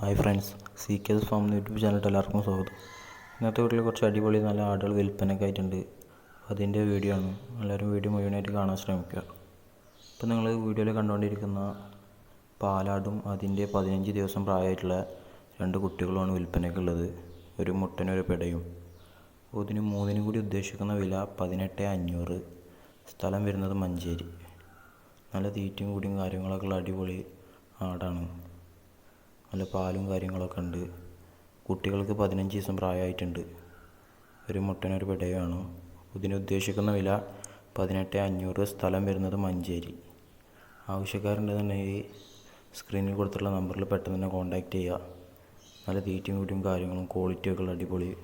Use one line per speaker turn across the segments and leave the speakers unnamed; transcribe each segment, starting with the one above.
Hi friends C K S farm YouTube ചാനലിട്ട് എല്ലാവർക്കും സ്വാഗതം. ഇന്നത്തെ വീട്ടിൽ കുറച്ച് അടിപൊളി നല്ല ആടുകൾ വിൽപ്പനയ്ക്ക് ആയിട്ടുണ്ട്. അതിന്റെ വീഡിയോ ആണ്. എല്ലാവരും വീഡിയോ മുഴുവനായിട്ട് കാണാൻ ശ്രമിക്കുക. ഇപ്പം നിങ്ങൾ വീഡിയോയിൽ കണ്ടുകൊണ്ടിരിക്കുന്ന പാലാടും അതിന്റെ പതിനഞ്ച് ദിവസം പ്രായമായിട്ടുള്ള രണ്ട് കുട്ടികളുമാണ് വിൽപ്പനയ്ക്കുള്ളത് ഒരു മുട്ടനും ഒരു പെടയും. ഇതിന് മൂന്നിനും കൂടി ഉദ്ദേശിക്കുന്ന വില പതിനെട്ട് അഞ്ഞൂറ്. സ്ഥലം വരുന്നത് മഞ്ചേരി. നല്ല തീറ്റയും കൂടിയും കാര്യങ്ങളൊക്കെ ഉള്ള അടിപൊളി ആടാണ്. നല്ല പാലും കാര്യങ്ങളൊക്കെ ഉണ്ട്. കുട്ടികൾക്ക് പതിനഞ്ച് ദിവസം പ്രായമായിട്ടുണ്ട്. ഒരു മുട്ടനൊരു പിടയുമാണ് ഇതിന് ഉദ്ദേശിക്കുന്ന വില പതിനെട്ട് അഞ്ഞൂറ് സ്ഥലം വരുന്നത് മഞ്ചേരി. ആവശ്യക്കാരുണ്ടെന്നുണ്ടെങ്കിൽ സ്ക്രീനിൽ കൊടുത്തുള്ള നമ്പറിൽ പെട്ടെന്ന് തന്നെ കോൺടാക്റ്റ് ചെയ്യുക. നല്ല തീറ്റയും കൂട്ടിയും കാര്യങ്ങളും ക്വാളിറ്റിയൊക്കെ അടിപൊളി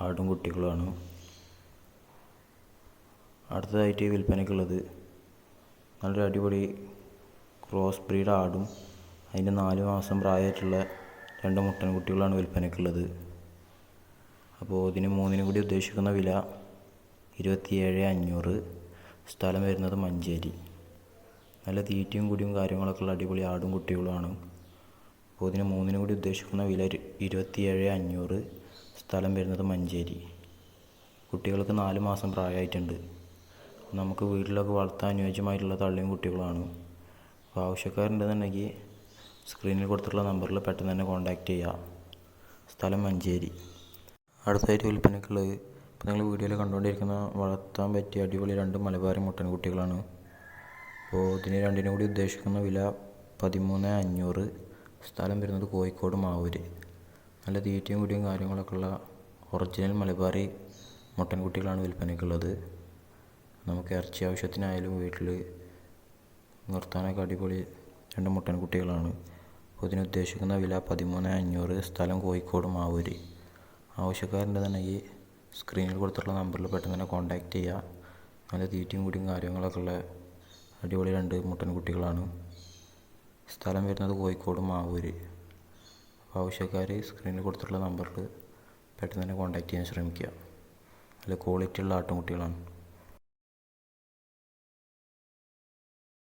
ആടും കുട്ടികളുമാണ് അടുത്തതായിട്ട് വിൽപ്പനയ്ക്കുള്ളത് നല്ലൊരു അടിപൊളി ക്രോസ് ബ്രീഡ് ആടും അതിന്റെ നാല് മാസം പ്രായമായിട്ടുള്ള രണ്ട് മുട്ടൻ കുട്ടികളാണ് വിൽപ്പനയ്ക്കുള്ളത്. അപ്പോൾ ഇതിന് മൂന്നിനും കൂടി ഉദ്ദേശിക്കുന്ന വില ഇരുപത്തിയേഴ് അഞ്ഞൂറ് സ്ഥലം വരുന്നത് മഞ്ചേരി. നല്ല തീറ്റയും കൂടിയും കാര്യങ്ങളൊക്കെ ഉള്ള അടിപൊളി ആടും കുട്ടികളുമാണ്. അപ്പോൾ ഇതിന് മൂന്നിനും കൂടി ഉദ്ദേശിക്കുന്ന വില ഇരു- ഇരുപത്തിയേഴ് അഞ്ഞൂറ് സ്ഥലം വരുന്നത് മഞ്ചേരി. കുട്ടികൾക്ക് നാല് മാസം പ്രായമായിട്ടുണ്ട്. നമുക്ക് വീട്ടിലൊക്കെ വളർത്താൻ അനുയോജ്യമായിട്ടുള്ള തള്ളിയും കുട്ടികളാണ്. അപ്പോൾ ആവശ്യക്കാരുണ്ടെന്നുണ്ടെങ്കിൽ സ്ക്രീനിൽ കൊടുത്തിട്ടുള്ള നമ്പറിൽ പെട്ടെന്ന് തന്നെ കോൺടാക്റ്റ് ചെയ്യുക സ്ഥലം മഞ്ചേരി. അടുത്തായിട്ട് വിൽപ്പനയ്ക്കുള്ളത്. ഇപ്പോൾ നിങ്ങൾ വീഡിയോയിൽ കണ്ടുകൊണ്ടിരിക്കുന്ന വളർത്താൻ പറ്റിയ അടിപൊളി രണ്ട് മലബാറി മുട്ടൻ കുട്ടികളാണ് അപ്പോൾ ഇതിന് രണ്ടിനും കൂടി ഉദ്ദേശിക്കുന്ന വില പതിമൂന്ന് അഞ്ഞൂറ്. സ്ഥലം വരുന്നത് കോഴിക്കോട് മാവൂര്. നല്ല തീറ്റയും കൂടിയും കാര്യങ്ങളൊക്കെ ഉള്ള ഒറിജിനൽ മലബാറി മുട്ടൻ കുട്ടികളാണ് വിൽപ്പനയ്ക്കുള്ളത്. നമുക്ക് ഇറച്ചി ആവശ്യത്തിനായാലും വീട്ടിൽ നിർത്താനൊക്കെ അടിപൊളി രണ്ട് മുട്ടൻ കുട്ടികളാണ് ഇതിന് ഉദ്ദേശിക്കുന്ന വില പതിമൂന്ന് അഞ്ഞൂറ് സ്ഥലം കോഴിക്കോട് മാവൂര്. ഈ സ്ക്രീനിൽ കൊടുത്തിട്ടുള്ള നമ്പറിൽ പെട്ടെന്ന് തന്നെ കോൺടാക്ട് ചെയ്യുക നല്ല തീറ്റയും കൂടിയും കാര്യങ്ങളൊക്കെ ഉള്ള അടിപൊളി രണ്ട് മുട്ടൻ കുട്ടികളാണ്. സ്ഥലം വരുന്നത് കോഴിക്കോട് മാവൂര്. അപ്പോൾ ആവശ്യക്കാർ സ്ക്രീനിൽ കൊടുത്തിട്ടുള്ള നമ്പറിൽ പെട്ടെന്ന് തന്നെ കോൺടാക്ട് ചെയ്യാൻ ശ്രമിക്കുക നല്ല ക്വാളിറ്റി ഉള്ള ആട്ടുംകുട്ടികളാണ്